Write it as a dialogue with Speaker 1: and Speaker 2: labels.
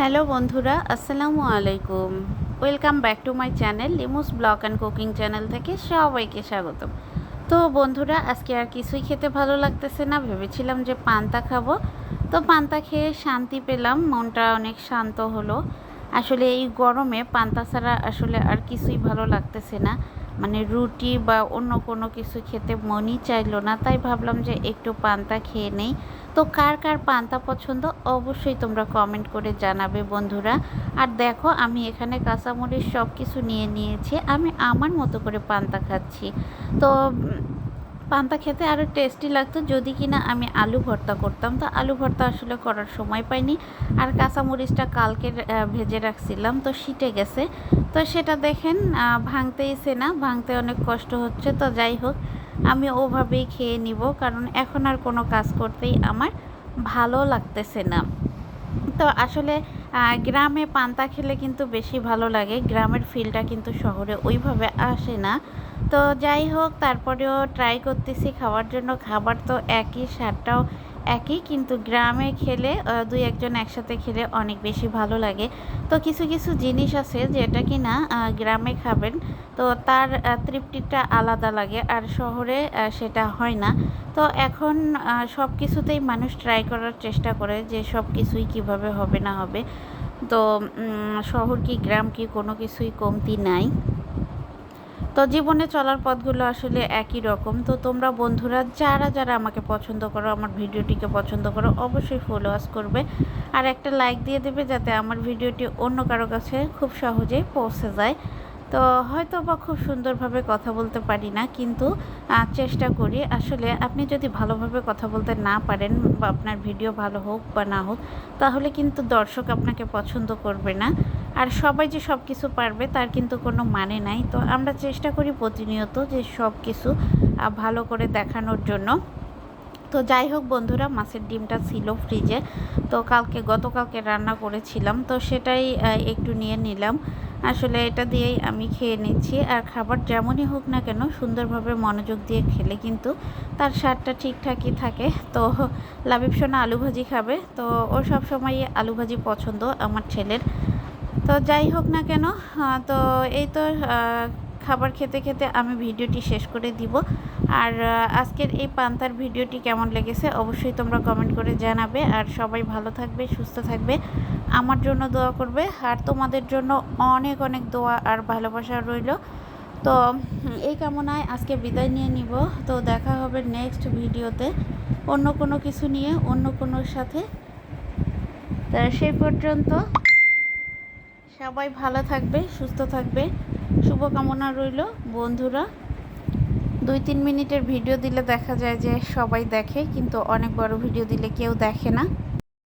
Speaker 1: Hello বন্ধুরা, আসসালামু আলাইকুম। Welcome back to my channel লিমুস blog and cooking channel থেকে সবাইকে স্বাগতম। তো বন্ধুরা, আজকে আর কিছুই খেতে ভালো লাগতেছে না, ভেবেছিলাম যে পান্তা খাব। তো পান্তা খেয়ে শান্তি পেলাম, মনটা অনেক শান্ত হলো। আসলে এই গরমে পান্তা ছাড়া আসলে আর কিছুই ভালো লাগতেছে না। মানে রুটি বা অন্য কোনো কিছু খেতে মনই চাইলো না, তাই ভাবলাম যে একটু পান্তা খেয়ে নেই। তো কার কার পান্তা পছন্দ অবশ্যই তোমরা কমেন্ট করে জানাবে বন্ধুরা। আর দেখো, আমি এখানে কাঁচামরিচ সব কিছু নিয়ে নিয়েছি। আমি আমার মতো করে পান্তা খাচ্ছি। তো, পান্তা খেতে আরও টেস্টি লাগতো। যদি কিনা আমি আলু ভর্তা করতাম, তো আলু ভর্তা আসলে করার সময় পাইনি। আর কাঁচামরিচটা কালকে ভেজে রাখছিলাম, তো শীতে গেছে। তো সেটা দেখেন ভাঙতেইছে না। ভাঙতে অনেক কষ্ট হচ্ছে, তো যাই হোক। আমি ওভাবেই খেয়ে নিব, কারণ এখন আর কোনো কাজ করতেই আমার ভালো লাগতেছে না। তো আসলে গ্রামে পান্তা খেলে কিন্তু বেশি ভালো লাগে, গ্রামের ফিলটা কিন্তু শহরে ওইভাবে আসে না। তো যাই হোক, তারপরেও ট্রাই করতেছি, খাওয়ার জন্য খাবার তো একই, স্বাদটাও একই, কিন্তু গ্রামে খেলে দুই একজন একসাথে খেলে অনেক বেশি ভালো লাগে। তো কিছু কিছু জিনিস আছে যেটা কি না গ্রামে খাবেন, তো তার তৃপ্তিটা আলাদা লাগে আর শহরে সেটা হয় না। তো এখন সব কিছুতেই মানুষ ট্রাই করার চেষ্টা করে যে সব কিছুই কীভাবে হবে না হবে। তো শহর কি, গ্রাম কি কোনো কিছুই কমতি নাই। তো জীবনে চলার পথগুলো আসলে একই রকম। তো তোমরা বন্ধুরা যারা যারা আমাকে পছন্দ করো, আমার ভিডিওটিকে পছন্দ করো, অবশ্যই ফলোয়ার্স করবে। আর একটা লাইক দিয়ে দেবে যাতে আমার ভিডিওটি অন্য কারও কাছে খুব সহজেই পৌঁছে যায়। তো হয়তো বা খুব সুন্দরভাবে কথা বলতে পারি না, কিন্তু চেষ্টা করি। আসলে আপনি যদি ভালোভাবে কথা বলতে না পারেন বা আপনার ভিডিও ভালো হোক বা না হোক, তাহলে কিন্তু দর্শক আপনাকে পছন্দ করবে না। আর সবাই যে সব কিছু পারবে, তার কিন্তু কোনো মানে নাই। তো আমরা চেষ্টা করি প্রতিনিয়ত যে সব কিছু ভালো করে দেখানোর জন্য। তো যাই হোক বন্ধুরা, মাছের ডিমটা ছিল ফ্রিজে। তো কালকে, গতকালকে রান্না করেছিলাম। তো সেটাই একটু নিয়ে নিলাম। আসলে এটা দিয়েই আমি খেয়ে নিচ্ছি। আর খাবার যেমনই হোক না কেন, সুন্দরভাবে মনোযোগ দিয়ে খেলে কিন্তু তার স্বাদটা ঠিকঠাকই থাকে। তো লাবিব সোনা আলু ভাজি খাবে। তো ও সবসময়ই আলু ভাজি পছন্দ আমার ছেলের। তো যাই হোক না কেন তো এই তো খাবার খেতে খেতে আমি ভিডিওটি শেষ করে দিব। আর আজকের এই পান্তার ভিডিওটি কেমন লেগেছে অবশ্যই তোমরা কমেন্ট করে জানাবে। আর সবাই ভালো থাকবে, সুস্থ থাকবে, আমার জন্য দোয়া করবে। আর তোমাদের জন্য অনেক অনেক দোয়া আর ভালোবাসা রইল। তো, এই কামনায় আজকে বিদায় নিয়ে নিব। তো দেখা হবে নেক্সট ভিডিওতে অন্য কোনো কিছু নিয়ে, অন্য কোনো সাথে। তা সেই পর্যন্ত সবাই ভালো থাকবে, সুস্থ থাকবে। শুভকামনা রইল, বন্ধুরা। দুই তিন মিনিটের ভিডিও দিলে দেখা যায় যে সবাই দেখে, কিন্তু অনেক বড় ভিডিও দিলে কেউ দেখে না।